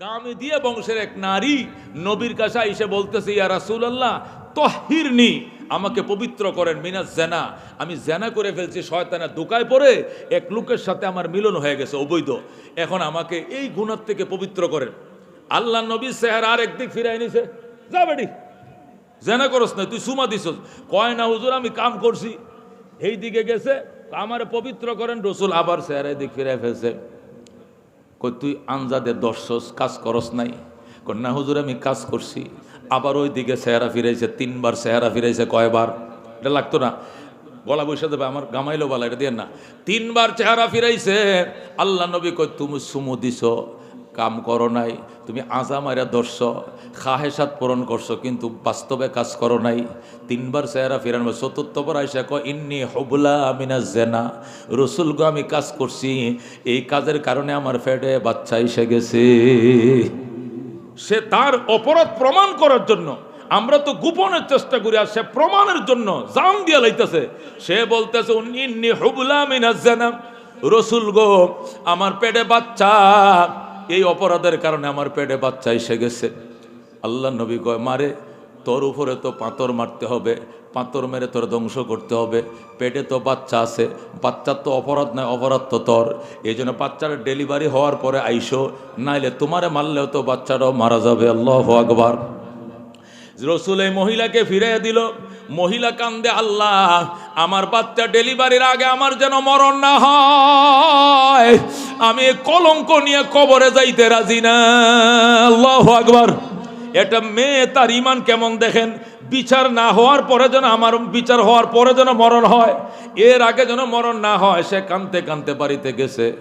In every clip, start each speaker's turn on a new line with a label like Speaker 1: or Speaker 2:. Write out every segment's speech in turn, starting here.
Speaker 1: কামে দিয়ে বংশের এক নারী নবীর কাছে এসে বলতেছে, ইয়া রাসূলুল্লাহ, তহিরনি, আমাকে পবিত্র করেন মিনাস জেনা। আমি জেনা করে ফেলছি, শয়তানের দোকায় পড়ে এক লোকের সাথে আমার মিলন হয়ে গেছে, অবৈধ। এখন আমাকে এই গুণার থেকে পবিত্র করেন। আল্লাহ নবী সেহার আর একদিক ফিরাই নিছে, যা বেটি, জেনা করস না, তুই সুমা দিছস। কয় না, হুজুর, আমি কাম করছি। এই দিকে গেছে, আমারে পবিত্র করেন, রসুল আবার সেহার দিক ফিরাই ফেলছে। কই তুই আনজাদের দর্শস, কাজ করস নাই। কন্যা হুজুর, আমি কাজ করছি। আবার ওই দিকে চেহারা ফিরাইছে, তিনবার চেহারা ফিরাইছে কয়বার। এটা লাগতো না? গলা বসে দেবে আমার গামাইলো বলা এটা দিয়ে না। তিনবার চেহারা ফিরাইছে, আল্লাহ নবী কই তুমি সুমু দিছ। কাম করো নাই, তুমি আজা মারা দর্শ খাহেসাত পূরণ করছ, কিন্তু বাস্তবে কাজ করো নাই। তিনবার চেহারা ফিরান চতুর্থ পর আইসা ক ইন্নি হবুলা আমিনা জেনা রসুল গো আমি কাজ করছি, এই কাজের কারণে আমার ফেটে বাচ্চা এসে গেছে। সে তার অপরাধ প্রমাণ করার জন্য, আমরা তো গোপনের চেষ্টা করি, আর সে প্রমাণের জন্য জাম দিয়ে লাইতেছে। সে বলতেছে, ইন্নি হবুলা আমিনা জেনা রসুল গো আমার পেটে বাচ্চা। এই অপরাধের কারণে আমার পেটে বাচ্চা এসে গেছে। আল্লাহ নবী কয়, মারে, তোর উপরে তো পাঁতর মারতে হবে পাঁতর মেরে তোর ধ্বংস করতে হবে, পেটে তো বাচ্চা আছে, বাচ্চার তো অপরাধ নয়, অপরাধ তো তোর। এই জন্য বাচ্চার ডেলিভারি হওয়ার পরে আইসো, নাইলে তোমারে মারলেও তো বাচ্চাটাও মারা যাবে, আল্লাহ আকবার। রসুল এই মহিলাকে ফিরে দিল। মহিলা কান্দে, আল্লাহ, আমার বাচ্চা ডেলিভারির আগে আমার যেন মরণ না হয়। আমি কলঙ্ক নিয়ে কবরে যাইতে রাজি না। আল্লাহ এটা মেয়ে তার ইমান কেমন দেখেন? বিচার না হওয়ার পরে যেন আমার বিচার হওয়ার পরে যেন মরণ হয়। এর আগে যেন মরণ না হয়, সে কানতে কানতে বাড়িতে গেছে।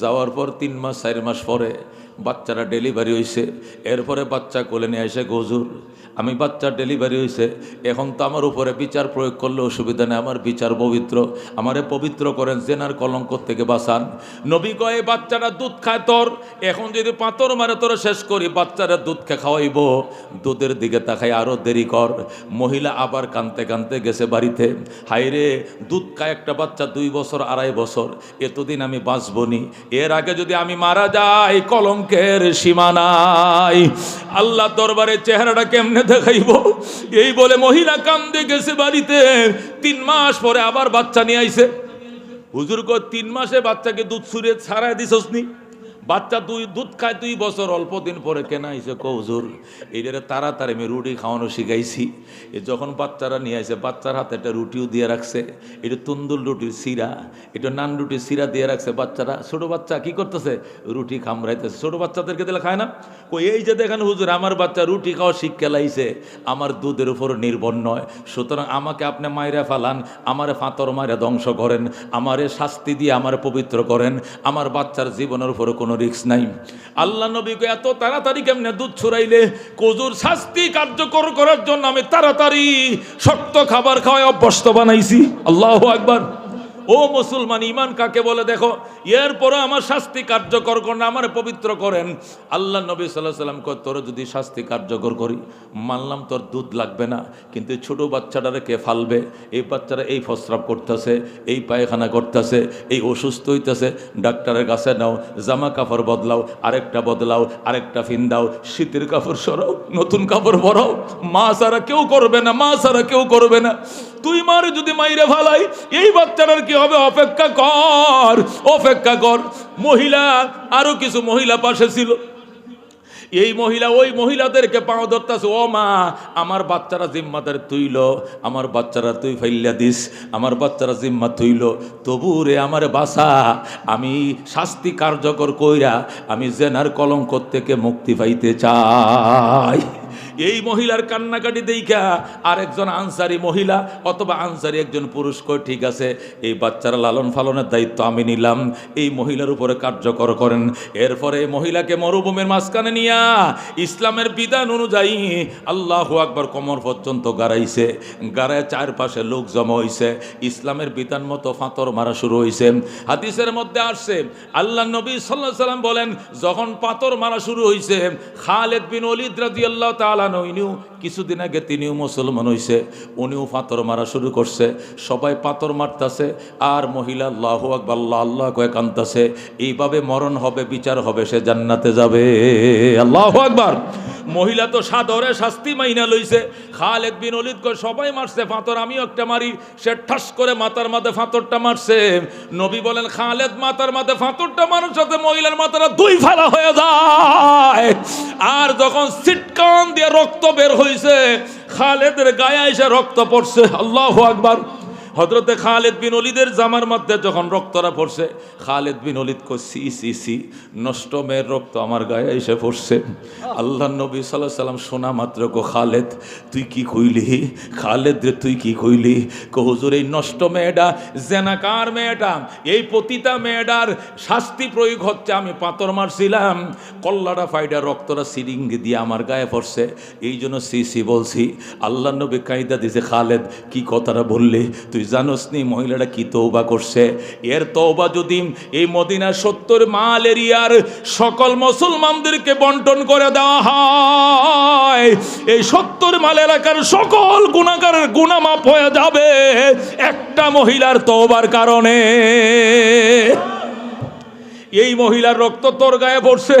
Speaker 1: যাওয়ার পর তিন মাস, চার মাস পরে বাচ্চারা ডেলিভারি হয়েছে এরপরে বাচ্চা কোলে নিয়ে এসে গজুর। আমি বাচ্চার ডেলিভারি হয়েছে এখন তো আমার উপরে বিচার প্রয়োগ করলে অসুবিধা নেই, আমার বিচার পবিত্র। আমারে পবিত্র করেন, জেনার কলঙ্ক থেকে বাঁচান। নবী কয়ে বাচ্চারা দুধ খায় তোর, এখন যদি পাথর মারে তোর শেষ করি, বাচ্চারা দুধ খা খাওয়াইব। দুধের দিকে তাকাই আরও দেরি কর। মহিলা আবার কানতে কানতে গেছে বাড়িতে। হাইরে দুধ খায় একটা বাচ্চা দুই বছর, আড়াই বছর। এতদিন আমি বাঁচবনি। এর আগে যদি আমি মারা যাই, কলঙ্কের সীমানায় আল্লাহ দরবারে চেহারাটা কেমনে দেখাইব। এই বলে মহিলা কান্দে গেছে বাড়িতে। তিন মাস পরে আবার বাচ্চা নিয়ে আইছে। হুজুর তিন মাসে বাচ্চাকে দুধ সুরে ছাড়াই দিছস নি বাচ্চা দুই দুধ খায় দুই বছর, অল্প দিন পরে কেনা আইসে কৌজুর। এইটারে তাড়াতাড়ি আমি রুটি খাওয়ানো শিখাইছি। এ যখন বাচ্চারা নিয়ে আসে, বাচ্চার হাতে একটা রুটিও দিয়ে রাখছে। এটা তুন্দুল রুটির সিরা এটা নান রুটির সিরা দিয়ে রাখছে বাচ্চারা। ছোট বাচ্চা কি করতেছে? রুটি খামড়াইতেছে। ছোট বাচ্চাদেরকে দিলে খায় না? কই, এই যে দেখেন হুজুর, আমার বাচ্চা রুটি খাওয়া শিক্ষা লাইছে। আমার দুধের উপর নির্ভর নয়। সুতরাং আমাকে আপনি মাইরা ফালান, আমারে ফাতর মাইরা ধ্বংস করেন, আমারে শাস্তি দিয়ে আমারে পবিত্র করেন। আমার বাচ্চার জীবনের উপরে কোনো রিস্ক নাই। আল্লাহ নবীকে এত তাড়াতাড়ি কেমনে দুধ ছড়াইলে? কজুর শাস্তি কার্যকর করার জন্য আমি তাড়াতাড়ি শক্ত খাবার খাওয়ায় অভ্যস্ত বানাইছি। আল্লাহ একবার ও মুসলমান ইমান কাকে বলে দেখো? এরপরে আমার শাস্তি কার্যকর করেন, আমার পবিত্র করেন। আল্লাহ নবী সাল্লাহ সাল্লাম কয়, তোর যদি শাস্তি কার্যকর করি, মানলাম তোর দুধ লাগবে না, কিন্তু ছোট বাচ্চাটারে কে ফালবে? এই বাচ্চারা এই ফস্রাব করতেছে, এই পায়খানা করতেছে, এই অসুস্থ হইতেছে। ডাক্তারের কাছে নাও, জামা কাপড় বদলাও, আরেকটা বদলাও, আরেকটা ফিন দাও, শীতের কাপড় সরাও, নতুন কাপড় পরাও। মা সারা কেউ করবে না, মা সারা কেউ করবে না। তুই মারে যদি মাইরে ফালাই, এই বাচ্চাটার কি হবে অপেক্ষা কর অপেক্ষা কর। মহিলা, আরও কিছু মহিলা পাশে ছিল। এই মহিলা, ওই মহিলাদেরকে পাও ধরতেছে, ও মা, আমার বাচ্চারা জিম্মাদার তুইল, আমার বাচ্চারা তুই ফাইল্লা দিস, আমার বাচ্চারা জিম্মা তুইল। তবু রে আমার বাসা আমি শাস্তি কার্যকর কইরা, আমি জেনার কলঙ্ক থেকে মুক্তি পাইতে চাই। এই মহিলার কান্নাকাটি দেখা আরেকজন আনসারি মহিলা অথবা আনসারি একজন পুরুষ কই ঠিক আছে, এই বাচ্চারা লালন পালনের দায়িত্ব আমি নিলাম। এই মহিলার উপরে কার্যকর করেন। এরপরে এই মহিলাকে মরুভূমির মাঝখানে নিয়া ইসলামের বিধান অনুযায়ী আল্লাহ আকবর কোমর পর্যন্ত গাড়াইছে। গাড়ায় চারপাশে লোক জমা হইছে। ইসলামের বিধান মতো ফাতর মারা শুরু হইছে। হাদিসের মধ্যে আসছে, আল্লাহ নবী সাল্লাহ সাল্লাম বলেন, যখন পাথর মারা শুরু হইছে, খালেদ বিন অলিদ রাদিয়াল্লাহু তাআলা ইনিও কিছুদিন আগে তিনিও মুসলমান হইছে, উনিও পাথর মারা শুরু করছে, সবাই পাথর মারতাছে, আর মহিলা আল্লাহ আকবাল্লা আল্লাহ আল্লাহ কয়ে কান্তাছে এইভাবে মরণ হবে, বিচার হবে, সে জান্নাতে যাবে। আল্লাহ আকবার। মহিলা তো সাদরে শাস্তি মাইনা লইছে। খালেদ বিন অলিদ কয়, সবাই মারছে ফাতর, আমিও একটা মারি। সে ঠাস করে মাথার মাথায় ফাতরটা মারছে। নবী বলেন, খালেদ মাথার মাথায় ফাতরটা মারার সাথে মহিলার মাথাটা দুই ফালা হয়ে যায়। আর যখন সিটকান দিয়ে রক্ত বের হইছে, খালেদের গায়ে এসে রক্ত পড়ছে। আল্লাহ আকবার। হজরতে খালেদ বিন অলিদের জামার মধ্যে যখন রক্তরা পড়ছে, খালেদ বিন অলিদ কো সি সি সি, নষ্ট মেয়ের রক্ত আমার গায়ে এসে পড়ছে। আল্লাহ নবী সাল্লাহ সাল্লাম শোনা মাত্র, কো খালেদ, তুই কি কইলি? খালেদ রে, তুই কি কইলি? কো হুজুর, এই নষ্ট মেয়েটা, জেনাকার মেয়েটা, এই পতিতা মেয়েটার শাস্তি প্রয়োগ হচ্ছে, আমি পাথর মারছিলাম। কল্লাটা ফাইডা রক্তরা সিরিঙ্গি দিয়ে আমার গায়ে পড়ছে। এই জন্য সি সি বলছি আল্লাহ নবী কায়দা দিছে, খালেদ, কি কথাটা বললি? তুই জানোস নি মহিলাটা কি তৌবা করছে? এর তৌবা যদি এই মদিনার সত্তর মাল এরিয়ার সকল মুসলমানদেরকে বন্টন করে দেওয়া হয়, এই সত্তর মাল এলাকার সকল গুণাগারের গুণামাপ হয়ে যাবে একটা মহিলার তৌবার কারণে। এই মহিলার রক্ত তোর গায়ে পড়ছে।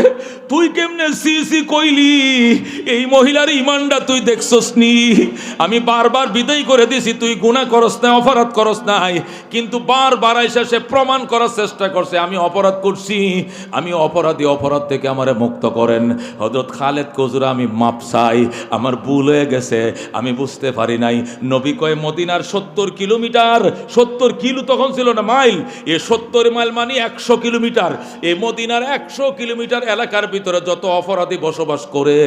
Speaker 1: তুই কেমনে সি সি কইলি? এই মহিলার ইমানটা তুই দেখছস নি? আমি বারবার বিদায় করে দিছি, তুই গুণা করস না, অপরাধ করস নাই। কিন্তু বারবার এসে সে প্রমাণ করার চেষ্টা করছে, আমি অপরাধ করছি। আমি অপরাধী অপরাধ থেকে আমারে মুক্ত করেন। হজরত খালেদ কজুরা, আমি মাপ চাই। আমার ভুল হয়ে গেছে, আমি বুঝতে পারি নাই। নবী কয়, মদিনার সত্তর কিলোমিটার, সত্তর কিলো তখন ছিল না, মাইল? এ সত্তর মাইল মানে একশো কিলোমিটার। এই মদিনার একশো কিলোমিটার এলাকার ভিতরে যত অপরাধী বসবাস করে,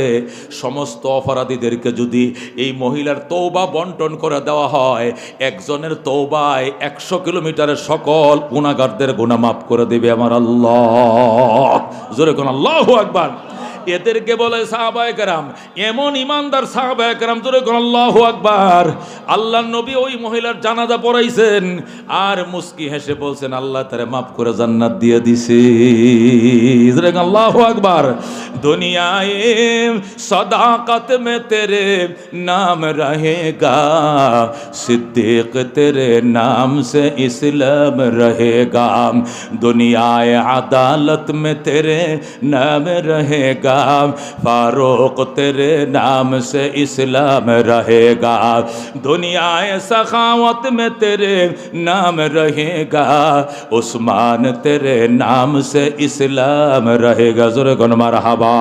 Speaker 1: সমস্ত অপরাধীদেরকে যদি এই মহিলার তৌবা বন্টন করে দেওয়া হয়, একজনের তৌবায় একশো কিলোমিটারের সকল গুণাগারদের গুণা মাফ করে দেবে আমার আল্লাহ। জোরে কোন আল্লাহ একবার এদেরকে বলে সাহাবায়করাম এমন ইমানদার সাহাবায়করাম তোরে আল্লাহ আকবার। আল্লাহ নবী ওই মহিলার জানাজা পড়াইছেন, আর মুস্কি হেসে বলছেন, আল্লাহ তারে মাফ করে জান্নাত দিয়ে দিছে। আল্লাহ আকবার। দুনিয়ায় সদাকত মে তেরে নাম রহেগা, সিদ্দিক তেরে নাম সে ইসলাম রহেগা। দুনিয়ায় আদালত মে তেরে নাম রহেগা रहेगा फारूक तेरे नाम से इस्लाम रहेगा। दुनियाए सखावत में तेरे नाम रहेगा। उस्मान तेरे नाम से इस्लाम रहेगा। जुर्गन मरहबा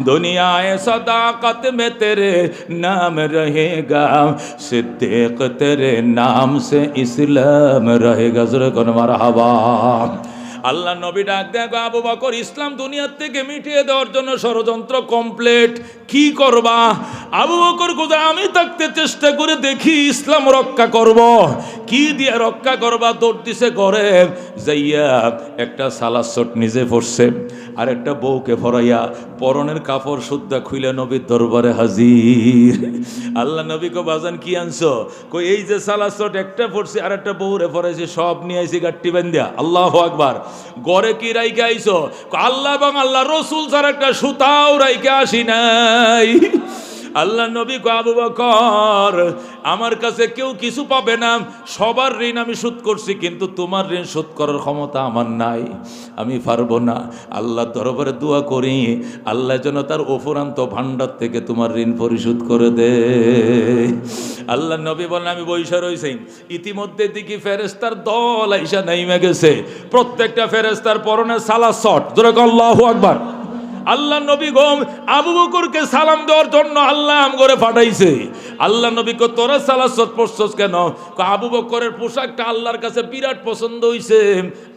Speaker 1: दुनियाए सदाकत में तेरे नाम रहेगा। सिद्दीक तेरे नाम से इस्लाम रहेगा। जुर्गन मरहबा আল্লাহ নবী ডাক দেখো আবু বকর ইসলাম দুনিয়ার থেকে মিটিয়ে দেওয়ার জন্য ষড়যন্ত্র কমপ্লিট কি করবা? আবু বকর কোথা আমি থাকতে চেষ্টা করে দেখি ইসলাম রক্ষা করব। কি দিয়ে রক্ষা করবা? দৌড় দিছে করে যাইয়া একটা সালাসট নিজে পড়ছে আর একটা বউকে ভরাইয়া পরনের কাপড় শুদ্ধা খুইলে নবীর দরবারে হাজির। আল্লাহ নবী কো, বাজান কি আনছো? কই, এই যে সালাসট একটা পড়ছে আর একটা বউরে ভরাইছে সব নিয়ে আইছি গাট্টি বান্ধিয়া আল্লাহ আকবার। গড়ে কি রাইকে আইছো? আল্লাহ এবং আল্লাহ রসুল ছাড়া একটা সুতাও রাইকে আসি নাই। আল্লাহ নবী আবু বকর, আমার কাছে কেউ কিছু পাবে না, সবার ঋণ আমি শোধ করছি, কিন্তু তোমার ঋণ শোধ করার ক্ষমতা আমার নাই। আমি পারব না। আল্লাহ দরবারে দোয়া করি, আল্লাহ যেন তার অফুরান্ত ভাণ্ডার থেকে তোমার ঋণ পরিশোধ করে দে। আল্লাহ নবী বলেন, আমি বৈশা রয়েছি ইতিমধ্যে দেখি ফেরেস্তার দল আইসা নাইমে গেছে। প্রত্যেকটা ফেরেস্তার পরনে সালা শট। ধরে আল্লাহ আকবার। আল্লাহ নবী গম আবু বকরকে সালাম দেওয়ার জন্য আল্লাহ আম করে পাঠাইছে। আল্লাহ নবী কো তোরা সালাসত পড়ছস কেন? আবু বকরের পোশাকটা আল্লাহর কাছে বিরাট পছন্দ হইছে।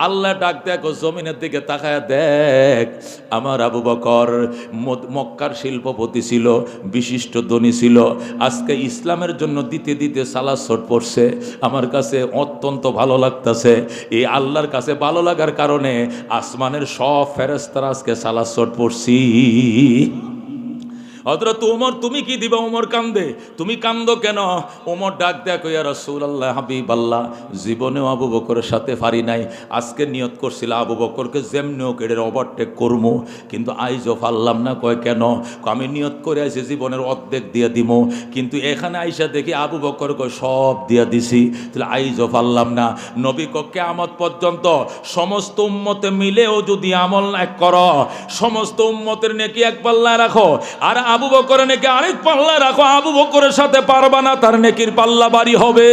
Speaker 1: আল্লাহ ডাক দেখো জমিনের দিকে তাকায় দেখ। আমার আবু বকর মক্কার শিল্পপতি ছিল, বিশিষ্ট ধনী ছিল। আজকে ইসলামের জন্য দিতে দিতে সালাসট পড়ছে। আমার কাছে অত্যন্ত ভালো লাগতাছে। এই আল্লাহর কাছে ভালো লাগার কারণে আসমানের সব ফেরেস্তারা আজকে সালাসট পড়ছি। See. হজরত উমর, তুমি কি দিবা? উমর কান্দে। তুমি কান্দো কেন? উমর ডাক দেয়া কইয়া রসুল আল্লাহ হাবিব আল্লাহ জীবনেও আবু বকরের সাথে পারি নাই। আজকে নিয়ত করছিল আবু বকরকে যেমনিও কেড়ে ওভারটেক করব কিন্তু আইজও পারলাম না। কয়, কেন? আমি নিয়ত করে আইসি জীবনের অর্ধেক দিয়ে দিব কিন্তু এখানে আইসা দেখি আবু বকর কয়, সব দিয়া দিছি। তাহলে আইজও পারলাম না। নবী কক্ষে আমত পর্যন্ত সমস্ত উম্মতে মিলেও যদি আমল এক কর, সমস্ত উম্মতের নেকি এক পাল্লায় রাখো। আর আবু বকরের নেকি আরেক পাল্লা রাখো, আবু বকরের সাথে পারবা না, তার নেকির পাল্লা বাড়ি হবে।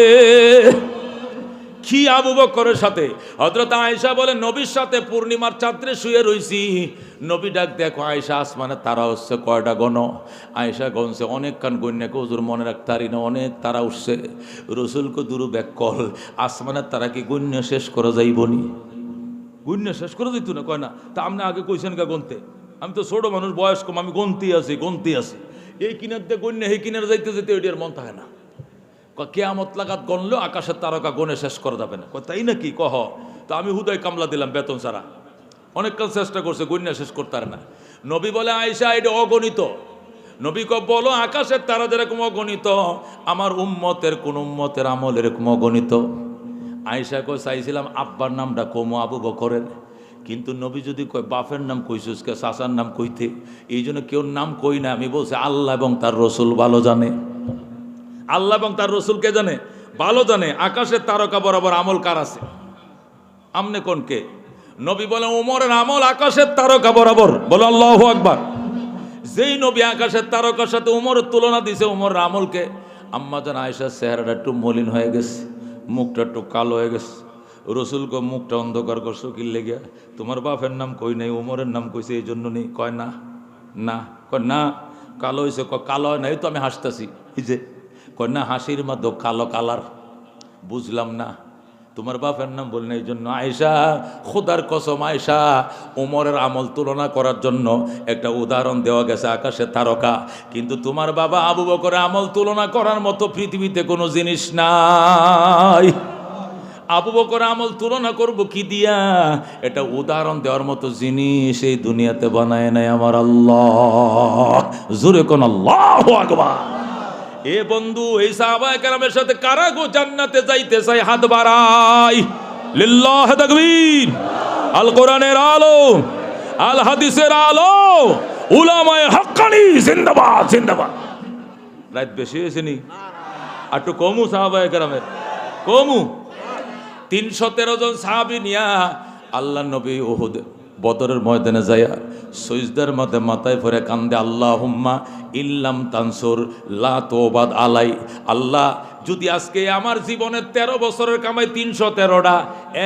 Speaker 1: কি আবু বকরের সাথে? হজরত আয়েশা বলে, নবীর সাথে পূর্ণিমার চাঁদরে শুয়ে রইছি। নবী ডাক দেখো আয়েশা, আসমানে তারা হচ্ছে কয়টা গণ? আয়েশা গনছে অনেক কান গণ্যাকে হুজুর মনে রাখতারি না, অনেক তারা উঠছে। রসুলকে দুরু ব্যাক কল আসমানের তারা কি গণ্য শেষ করা যাইবনি? গুণ্য শেষ করে দিত না? কয়, না, তা আপনি আগে কইছেন কা গনতে আমি তো ছোট মানুষ বয়স কম আমি গন্তি আছি গন্তি আছি। এই কিনার দিয়ে গণ্য, এই কিনার যাইতে যেতে ওইটার মন থাকে না। ক- কেয়ামত লাগাত গণলেও আকাশের তারকা গনে শেষ করা যাবে না। তাই নাকি? কহ, তো আমি হুদয় কামলা দিলাম বেতন ছাড়া। অনেককাল চেষ্টা করছে, গণ্য শেষ করতে না। নবী বলে আয়সা এটা অগণিত। নবী ক বলো, আকাশের তারা যেরকম অগণিত? আমার উম্মতের কোন উম্মতের আমল এরকম অগণিত? আয়সা কয়, চাইছিলাম আব্বার নামটা কমো, আবু বকরের। কিন্তু নবী যদি কয়, বাপের নাম কইছিস কে নাম কইতে, এই জন্য কেউ নাম কই না, আমি বলছি আল্লাহ এবং তার রসুল ভালো জানে। আল্লাহ এবং তার রসুলকে জানে? ভালো জানে। আকাশের তারকা বরাবর আমল কার আছে? আমনে কোনকে নবী বলে ওমরের আমল আকাশের তারকা বরাবর। বলে, আল্লাহ আকবার। যেই নবী আকাশের তারকার সাথে উমরের তুলনা দিছে, উমরের আমলকে আম্মা জান আয়েশার চেহারাটা একটু মলিন হয়ে গেছে, মুখটা একটু কালো হয়ে গেছে। রসুলকে মুখটা অন্ধকার করছ কি লেগে তোমার বাপের নাম কই নাই, উমরের নাম কইছে এই জন্য নেই। কয় না না, কয় না, কালো হয়েছে ক কালো হয় তো আমি হাসতেছি। এই যে, কয় না, হাসির মাধ্য কালো কালার, বুঝলাম না। তোমার বাপের নাম বললেন এই জন্য আয়সা খোদার কসম আয়সা উমরের আমল তুলনা করার জন্য একটা উদাহরণ দেওয়া গেছে আকাশে তারকা। কিন্তু তোমার বাবা আবু বকরের আমল তুলনা করার মতো পৃথিবীতে কোনো জিনিস নাই। আবু বকর আমল তুলনা করব কি দিয়া? এটা উদাহরণ দেওয়ার মতো জিনিস এই দুনিয়াতে বানায় নাই আমার আল্লাহ। জোরে কোন আল্লাহ আকবার। এ বন্ধু, এই সাহাবায়ে কেরামের সাথে কারা গো জান্নাতে যাইতে চাই হাত বাড়াই। লিল্লাহ তাকবীর। আল কোরআনের আলো, আল হাদিসের আলো। উলামায়ে হাক্কানি জিন্দাবাদ জিন্দাবাদ। রাত বেশি হয়েছে নি? আর একটু কমু সাহাবায়ে কেরামের। কমু। তিনশো তেরো জন সাহাবি নিয়া আল্লাহ নবী ওহুদ বদরের ময়দানে যাইয়া সৈজদার মধ্যে মাথায় ভরে কান্দে আল্লাহ হুম্মা ইল্লাম তানসুর, লা তোবাদ আলাই। আল্লাহ, যদি আজকে আমার জীবনের তেরো বছরের কামাই তিনশো তেরোটা,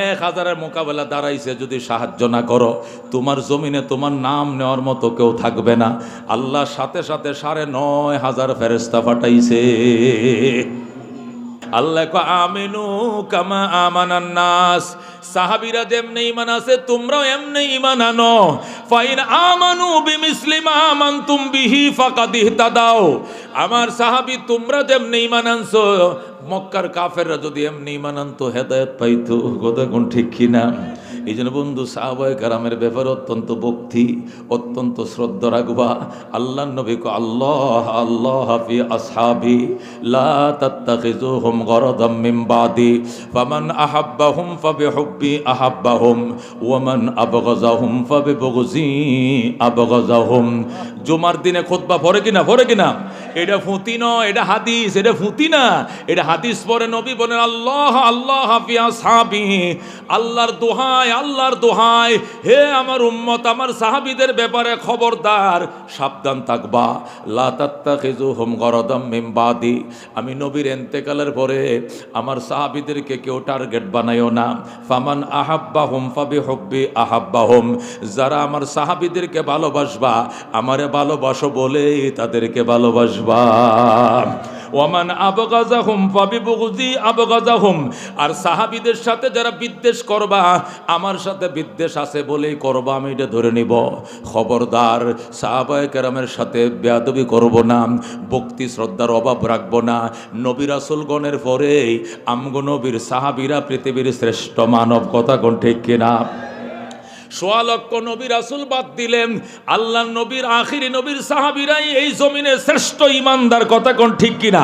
Speaker 1: এক হাজারের মোকাবেলা দাঁড়াইছে, যদি সাহায্য না করো, তোমার জমিনে তোমার নাম নেওয়ার মতো কেউ থাকবে না। আল্লাহ সাথে সাথে সাড়ে নয় হাজার ফেরেস্তা পাঠাইছে। আল্লাহ আমিনু কামা আমানান নাস। সাহাবিরা যেমনি ইমান আছে তোমরাও এমনি ইমান আনো। ফাইন আমানু বিমিসলিমা আমানতুম বিহি ফাকাদ ইহতাদাও আমার সাহাবি, তোমরা যেমনি ইমান আনছো, মক্কার কাফেররা যদি এমনি ইমান আনতো, হেদায়েত পাইতো কথা কোন ঠিক কিনা? এই জন্য বন্ধু, সাহাবায় কারামের ব্যাপারে অত্যন্ত ভক্তি, অত্যন্ত শ্রদ্ধা রাখবা। আল্লাহ নবী কো আল্লাহ আল্লাহ হাফি আসহাবি, লা তাত্তাখিজুহুম গরাদাম মিন বাদি, ফামান আহাব্বাহুম ফাবিহুব্বি আহাব্বাহুম ওয়ামান আবগাযাহুম ফাবিবগজি আবগাযাহুম। জুমার দিনে খুতবা পড়ে কিনা? পড়ে কিনা? এটা ফুতি নয়, এটা হাদিস, এটা ফুতি না। এটা হাদিস পরে নবী বলেন, আল্লাহ আল্লাহ হাফিয়া সাহাবি আল্লাহর দোহাই আল্লাহর দোহাই হে আমার উম্মত, আমার সাহাবিদের ব্যাপারে খবরদার, সাবধান থাকবা। লা তাত্তাখিজুহুম গরাদাম মিন বাদি। আমি নবীর এন্তেকালের পরে আমার সাহাবিদেরকে কেউ টার্গেট বানাইও না। ফামান আহাব্বাহুম আহাব্বা হোম যারা আমার সাহাবিদেরকে ভালোবাসবা, আমারে ভালোবাসো বলেই তাদেরকে ভালোবাসবা। ওয়ামান আবগাজাহুম ফাবিবুগজি আবগাজাহুম। আর সাহাবীদের সাথে যারা বিদ্বেষ করবা, আমার সাথে বিদ্বেষ আছে বলেই করবা, আমি এটা ধরে নিব। খবরদার সাহাবায়ে কেরামের সাথে বেয়াদবি করব না, ভক্তি শ্রদ্ধার অভাব রাখব না। নবী রাসূলগণের পরেই আমগো নবীর সাহাবীরা পৃথিবীর শ্রেষ্ঠ মানব কথা কোন ঠিক কিনা? সোয়া লক্ষ নবী রাসুল বাদ দিলেন। আল্লাহ নবীর আখিরি নবীর সাহাবিরাই এই জমিনে শ্রেষ্ঠ ইমানদার কথা কোন ঠিক কিনা?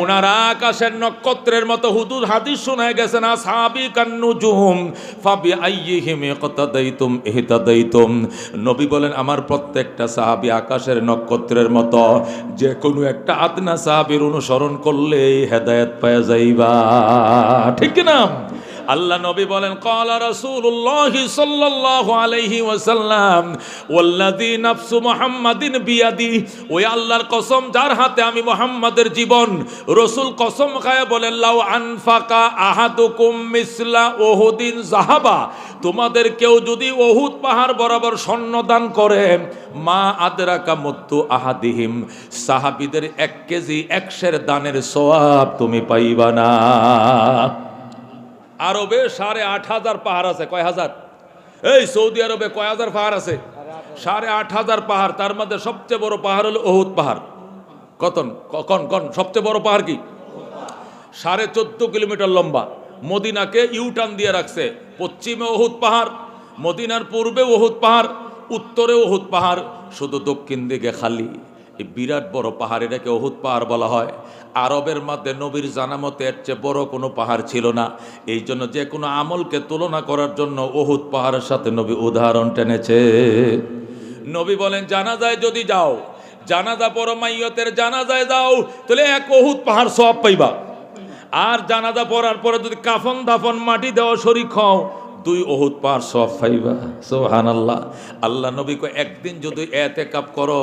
Speaker 1: ওনারা আকাশের নক্ষত্রের মতো হুদুদ হাদিস শোনায় গেছে না সাহাবি কান্নুজুম ফাবি আইয়িহিম ইকতাদাইতুম ইহতাদাইতুম। নবী বলেন, আমার প্রত্যেকটা সাহাবী আকাশের নক্ষত্রের মতো যে কোনো একটা আদনা সাহাবীর অনুসরণ করলে হেদায়েত পাওয়া যাইবা। ঠিক না আল্লাহ নবী বলেন ক্বালা রাসূলুল্লাহ সাল্লাল্লাহু আলাইহি ওয়াসাল্লাম, ওয়াল্লাযী নাফসু মুহাম্মাদিন বিয়াদি ওই আল্লাহর কসম যার হাতে আমি মুহাম্মাদের জীবন, রসুল কসম খায় বলেন, লাউ আনফাকা আহাদুকুম মিসলা ওহুদিন জাহাবা তোমাদের কেউ যদি ওহুদ পাহাড় বরাবর স্বর্ণ দান করে, মা আদরাকা মত্তু আহাদিহিম সাহাবীদের এক কেজি একশের দানের সোয়াব তুমি পাইবা না। আরবে সাড়ে আট হাজার পাহাড় আছে, কয় হাজার? এই সৌদি আরবে কয় হাজার পাহাড় আছে? সাড়ে আট হাজার পাহাড়, তার মধ্যে সবচেয়ে বড় পাহাড় হলো ওহুদ পাহাড়। কতন? কন কন, সবচেয়ে বড় পাহাড় কি? সাড়ে চোদ্দ কিলোমিটার লম্বা। মদিনাকে ইউটার্ন দিয়ে রাখছে। পশ্চিমে ওহুদ পাহাড়, মদিনার পূর্বে ওহুদ পাহাড়, উত্তরে ওহুদ পাহাড়, শুধু দক্ষিণ দিকে খালি। এই বিরাট বড় পাহাড় এটাকে ওহুদ পাহাড় বলা হয়। আরবের মধ্যে নবীর জানা মতে এর চেয়ে বড় কোনো পাহাড় ছিল না। এই জন্য যে কোনো আমলকে তুলনা করার জন্য ওহুদ পাহাড়ের সাথে নবী উদাহরণ টেনেছে। নবী বলেন, জানাজায় যদি যাও, জানাজা পর মাইয়তের জানাজায় যাও, তাহলে এক ওহুদ পাহাড় সব পাইবা। আর জানাজা পড়ার পরে যদি কাফন দাফন মাটি দেওয়া শরিক হও দুই ওহুদ পার সব পাইবা সোহান আল্লাহ আল্লাহ নবী কয়, একদিন যদি এতে কাপ করো,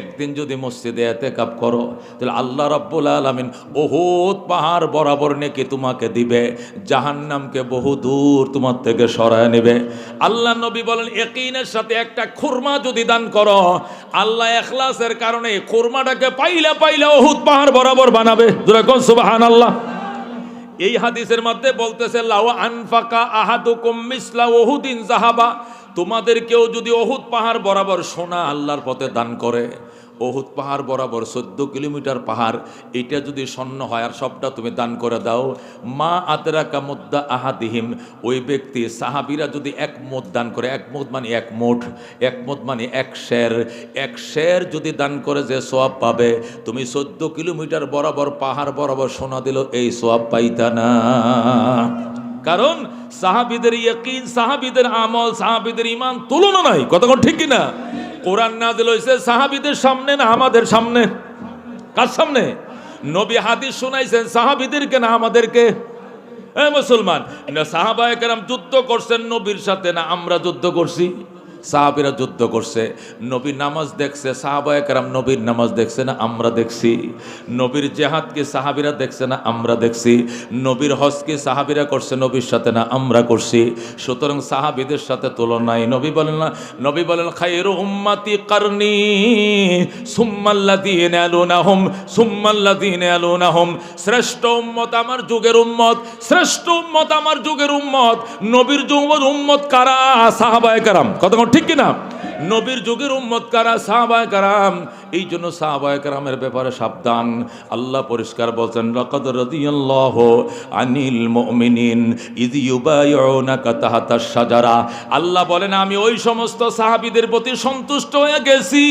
Speaker 1: একদিন যদি মসজিদে এতে কাপ করো, তাহলে আল্লাহ রব্বুল আলমিন ওহুদ পাহাড় বরাবর নেকি তোমাকে দিবে, জাহান্নামকে বহু দূর তোমার থেকে সরায় নেবে। আল্লাহ নবী বলেন একিনের সাথে একটা খুরমা যদি দান করো, আল্লাহ এখলাসের কারণে খুরমাটাকে পাইলে পাইলে ওহুদ পাহাড় বরাবর বানাবে। দুরকম সুবাহান আল্লাহ এই হাদিসের মধ্যে বলতেছে লাও আনফাকা আহাদুকুম মিসলা ওহুদিন জাহাবা তোমাদের কেউ যদি অহুদ পাহাড় বরাবর সোনা আল্লাহর পথে দান করে ওহুদ পাহাড় বরাবর চোদ্দ কিলোমিটার পাহাড়, এটা যদি স্বর্ণ হয় আর সবটা তুমি দান করে দাও। মা আতরা কামুদ্দা আহাদিহিম, ওই ব্যক্তি, সাহাবিরা যদি এক মত দান করে, এক মত মানে এক মোট এক মত মানে এক শের এক শের যদি দান করে যে সোয়াব পাবে, তুমি চোদ্দ কিলোমিটার বরাবর পাহাড় বরাবর সোনা দিল, এই সোয়াব পাইতা না। কারণ সাহাবিদের ইয়কিন, সাহাবিদের আমল, সাহাবিদের ইমান তুলনা নাই কতক্ষণ ঠিক কিনা? কোরআন না নাজিল হয়েছে সাহাবিদের সামনে না আমাদের সামনে? কার সামনে? নবী হাদিস শুনাইছেন সাহাবিদেরকে না আমাদেরকে? এ মুসলমান, না সাহাবায়ে কেরাম যুদ্ধ করছেন নবীর সাথে, না আমরা যুদ্ধ করছি? সাহাবিরা যুদ্ধ করছে নবীর নামাজ দেখছে সাহাবায়ে কেরাম নবীর নামাজ দেখছে না, আমরা দেখছি। নবীর জেহাদকে সাহাবিরা দেখছে না, আমরা দেখছি। নবীর হজকে সাহাবিরা করছে, নবীর সাথে না, আমরা করছি। সুতরাং সাহাবিদের সাথে তুলনায় নবী বলেন না, নবী বলেন খাইরু উম্মাতি কারনি, সুম্মাল্লাযীনা ইয়ালুনাহুম সুম্মাল্লাযীনা ইয়ালুনাহুম, শ্রেষ্ঠ উম্মত আমার যুগের উম্মত, শ্রেষ্ঠ উম্মত আমার যুগের উম্মত, নবীর যুগের উম্মত কারা? সাহাবায়ে কেরাম কতক্ষণ ঠিক কিনা? নবীর যুগের উম্মত কারা? সাহাবায়ে কারাম। এই জন্য সাহাবায়ে কারামের ব্যাপারে সাবধান। আল্লাহ পরিষ্কার বলছেন, লাকাদ রাদিয়াল্লাহু আনিল মুমিনিন ইয ইউবাইউনাকা তাহাতা শাজারা। আল্লাহ বলেন, আমি ওই সমস্ত সাহাবীদের প্রতি সন্তুষ্ট হয়ে গেছি।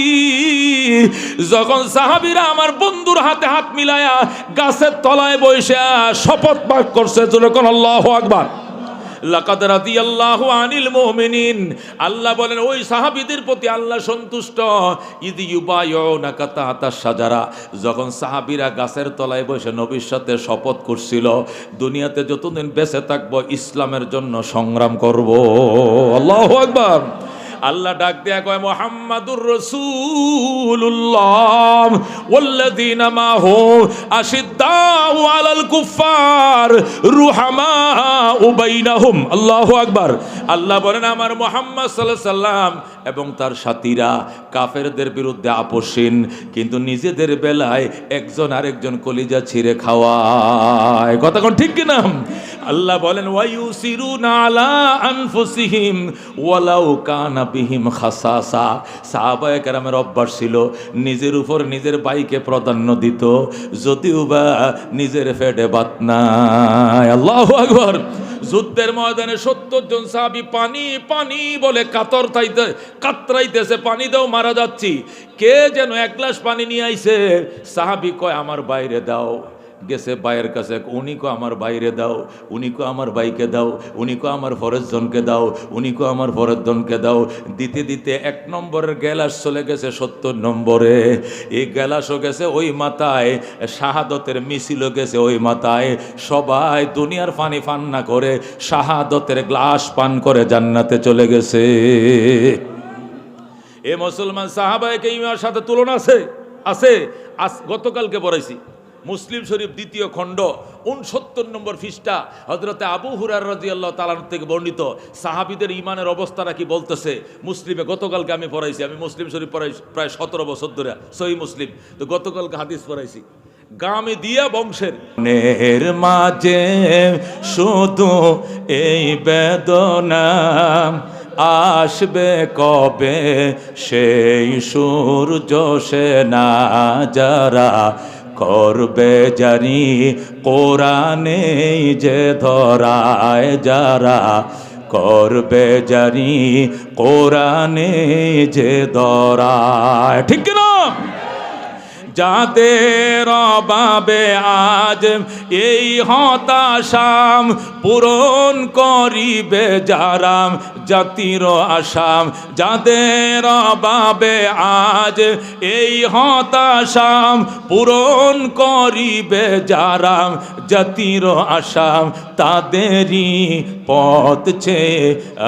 Speaker 1: যখন সাহাবীরা আমার বন্ধুর হাতে হাত মিলায়া গাছের তলায় বসে শপথ পাঠ করছে, যখন আল্লাহু আকবার আনিল মুমিনিন। আল্লাহ বলেন, ওই সাহাবীদের প্রতি আল্লাহ সন্তুষ্ট। ইদি ইউবায়ুনাকা সাজারা যখন সাহাবীরা গাছের তলায় বসে নবীর সাথে শপথ করছিল, দুনিয়াতে যতদিন বেঁচে থাকব, ইসলামের জন্য সংগ্রাম করব। আল্লাহ আকবার। আল্লাহ ডাক দেয়া কয়, মোহাম্মদুর রসুল্লাহ ওয়াল্লাযীনা মাহু আশিদ্দাউ আলাল কুফার রুহামাউ বাইনাহুম। আল্লাহু আকবার। আল্লাহ বলেন, আমার মোহাম্মদ সাল্লাল্লাহু সাল্লাম এবং তার সাথীরা কাফেরদের বিরুদ্ধে আপোষহীন, কিন্তু নিজেদের বেলায় একজন আরেকজন কলিজা ছিঁড়ে খাওয়ায়। কতক্ষণ ঠিক কিনা? আল্লাহ বলেন, ওয়ায়ুসিরুনা আলা আনফুসিহিম ওয়ালাউ কানা বিহিম খাসাসা। সাহাবায়ে কেরামের অভ্যাস ছিল, নিজের উপর নিজের বাইকে প্রাধান্য দিত, যদিও বা নিজের ফেটে বাত নাই। আল্লাহু আকবার। যুদ্ধের ময়দানে সত্তর জন সাহাবি পানি পানি বলে কাতর থাইতে, কাতরাইতেছে, পানি দাও মারা যাচ্ছি। কে যেন এক গ্লাস পানি নিয়ে আইছে? সাহাবি কয়, আমার বাইরে দাও। গেছে বাইয়ের কাছে উনি কো আমার বাইরে দাও উনি কো আমার বাইকে দাও উনি কো আমার ফরজজনকে দাও উনি কো আমার ফরজজনকে দাও। দিতে দিতে এক নম্বরের গ্যালাস চলে গেছে সত্তর নম্বরে। এই গ্যালাসও গেছে ওই মাথায়, শাহাদতের মিছিলও গেছে ওই মাথায়। সবাই দুনিয়ার পানি পান না করে, শাহাদতের গ্লাস পান করে জান্নাতে চলে গেছে। এ মুসলমান সাহাবায়কে ইমার সাথে তুলনা আছে আছে। আজ গতকালকে পড়াইছি। মুসলিম শরীফ দ্বিতীয় খণ্ড, উনসত্তর নম্বর ফিসটা হজরতে আবু হুরার রাজি আল্লাহ তালান থেকে বর্ণিত। সাহাবিদের ইমানের অবস্থাটা কি বলতেছে? মুসলিমে গতকালকে আমি পড়াইছি, আমি মুসলিম শরীফ পড়াই প্রায় সতেরো বছর ধরে, সহি মুসলিম। তো গতকালকে হাদিস পড়াইছি। গামে দিয়া বংশের। নের মাঝে শুধু এই বেদনা আসবে কবে? সেই সূর্য সে না যারা করবে জানি কোরআনে যে ধরায় যারা করবে জানি কোরআনে যে ধরায়। ঠিক না যাদের অভাবে আজ এই হতাশাম পূরণ করিবে যারাম জাতির আসাম। যাদের অভাবে আজ এই হতাশাম পূরণ করিবে যারাম। জাতির আসাম তাদেরই পথ ছে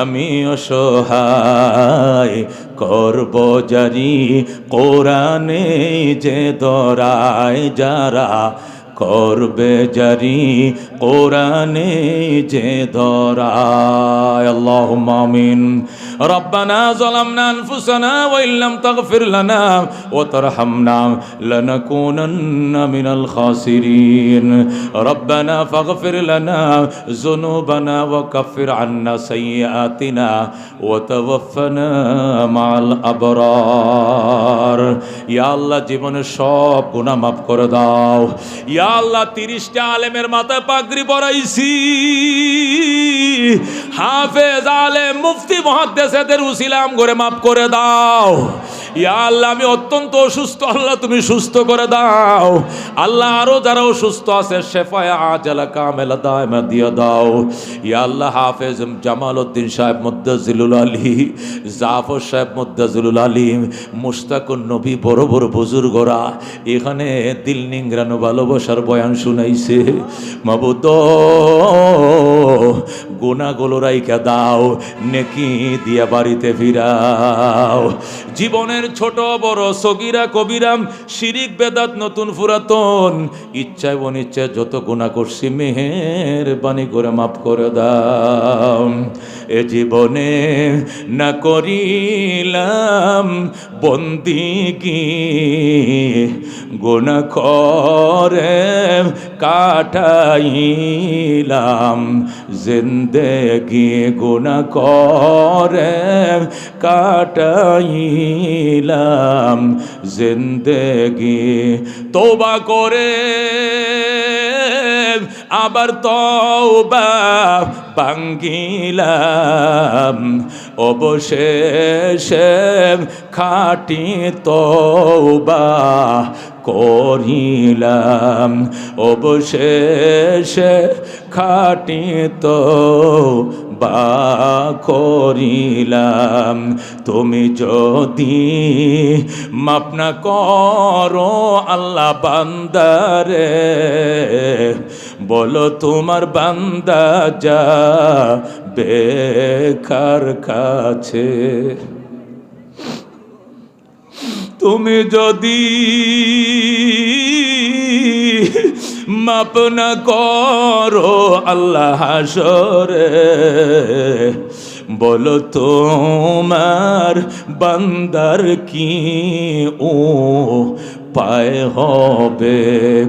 Speaker 1: আমি অসহায়। করব জারি কোরআনে যে দরায় যারা করবে জারি কোরআনে যে ধরায় আল্লাহ মামিন রব্বানা জলামনা আনফুসানা ওয়া ইল্লাম তাগফির লানা ওয়া তারহামনা লানাকুনান্না মিনাল খাসিরিন। রব্বানা ফাগফির লানা যুনুবানা ওয়া কাফির আন্না সাইয়্যাতিনা ওয়া তাওয়াফানা মাল আবরার। ইয়া আল্লাহ সব গুনাহ মাফ করে দাও। ইয়া আল্লাহ 30টা আলেমের মাথায় পাগড়ি পরাইছি। হাফেজ আলে মুফতি মহাদ্দেশেদের উসিলাম করে মাফ করে দাও। ইয়া আল্লাহ, আমি অত্যন্ত অসুস্থ, আল্লাহ তুমি সুস্থ করে দাও। আল্লাহ আরও যারা অসুস্থ আছে, শেফায় আজালা কামেলা দায়মা দিয়ে দাও। ইয়া আল্লাহ, হাফেজ জামাল উদ্দিন সাহেব মুদ্দাজিলুল আলী, জাফর সাহেব মুদ্দাজিলুল আলিম মুস্তাকুন নবী, বড় বড় বুজুর্গরা এখানে দিল নিংরানো ভালোবাসার বয়ান শুনাইছে। মাবুদ গোনাগুলো রাইকা দাও, নেকি দিয়া বাড়িতে ফিরাও। জীবনের ছোট বড় সগিরা, কবিরাম, শিরিক, বেদাত, নতুন পুরাতন। ইচ্ছায় অনিচ্ছায় যত গুণা করছি মেহের বাণী করে মাফ করে দাও। এ জীবনে না করিলাম বন্দিগি গুণা করে কাটাইলাম জিন্দেগি গুণা করে কাটাইলাম জিন্দেগি। তোবা করে আবার তওবা ভাঙ্গিলাম। অবশেষে খাটি তওবা করিলাম। অবশেষে খাটি তো বা করিলাম। তুমি যদি মাপনা করো আল্লাহ বান্দারে, বলো তোমার বান্দা যা বেকার কাছে। তুমি যদি মাপ না করো আল্লাহ হাসরে। বলো তোমার বান্দার কি ও পায় হবে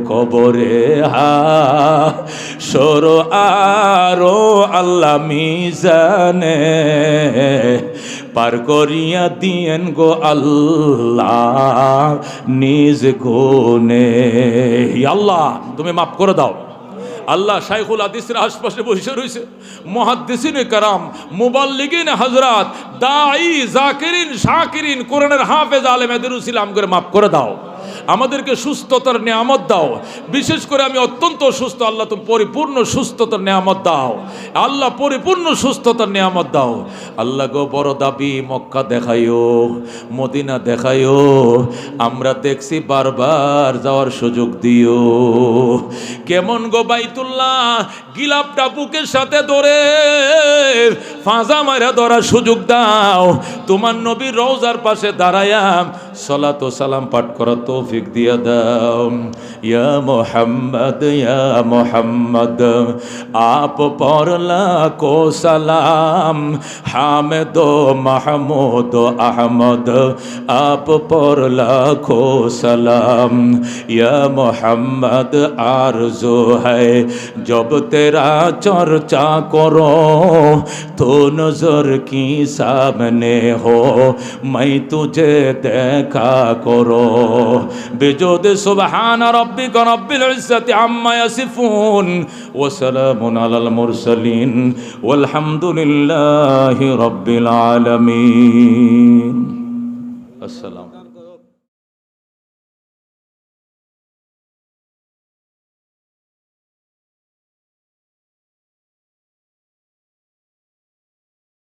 Speaker 1: কবরে হা। সর আরও আল্লাহ মিজানে। পার করিয়া দিয়েন গো আল্লাহ, নিজ গোনে আল্লাহ, তুমি মাফ করে দাও। আল্লাহ শাইখুল আদিসের আশপাশে বসে রয়েছে। মহাদিসিন কারাম, মুবাল্লিগিন হাজরাত দায়ী জাকিরিন শাকিরিন, কোরআনের হাফেজ আলেম এদের উসিলাম করে মাফ করে দাও। আমাদেরকে সুস্থতার নিয়ামত দাও। বিশেষ করে আমি অত্যন্ত সুস্থ, আল্লাহ তুমি পরিপূর্ণ সুস্থতার নিয়ামত দাও। আল্লাহ পরিপূর্ণ সুস্থতার নিয়ামত দাও। আল্লাহ গো বড় দাবি, মক্কা দেখাইও, মদিনা দেখাইও, আমরা দেখছি বারবার যাওয়ার সুযোগ দিও। কেমন গো বাইতুল্লাহ, গিলাপটা বুকের সাথে ধরে, ফাঁজা মারা ধরার সুযোগ দাও। তোমার নবীর রওজার পাশে দাঁড়ায়াম সলাত সালাম পাঠ করার তৌফিক দিয়া দাও ইয়া মোহাম্মদ ইয়া মোহাম্মদ আপ পরলা কো সালাম হামেদ মাহমুদ আহমদ আপ পরলা কো সালাম ইয়া মোহাম্মদ आरज़ू है जब तेरा चर्चा करो तो नजर की सामने हो मैं तुझे देखा करो বিজুদি সুবহান রাব্বিকা রাব্বিল ইজ্জাতি আম্মা ইয়াসিফুন ওয়া সালামুন আলাল মুরসালিন ওয়ালহামদুলিল্লাহি রাব্বিল আলামিন। আসসালামু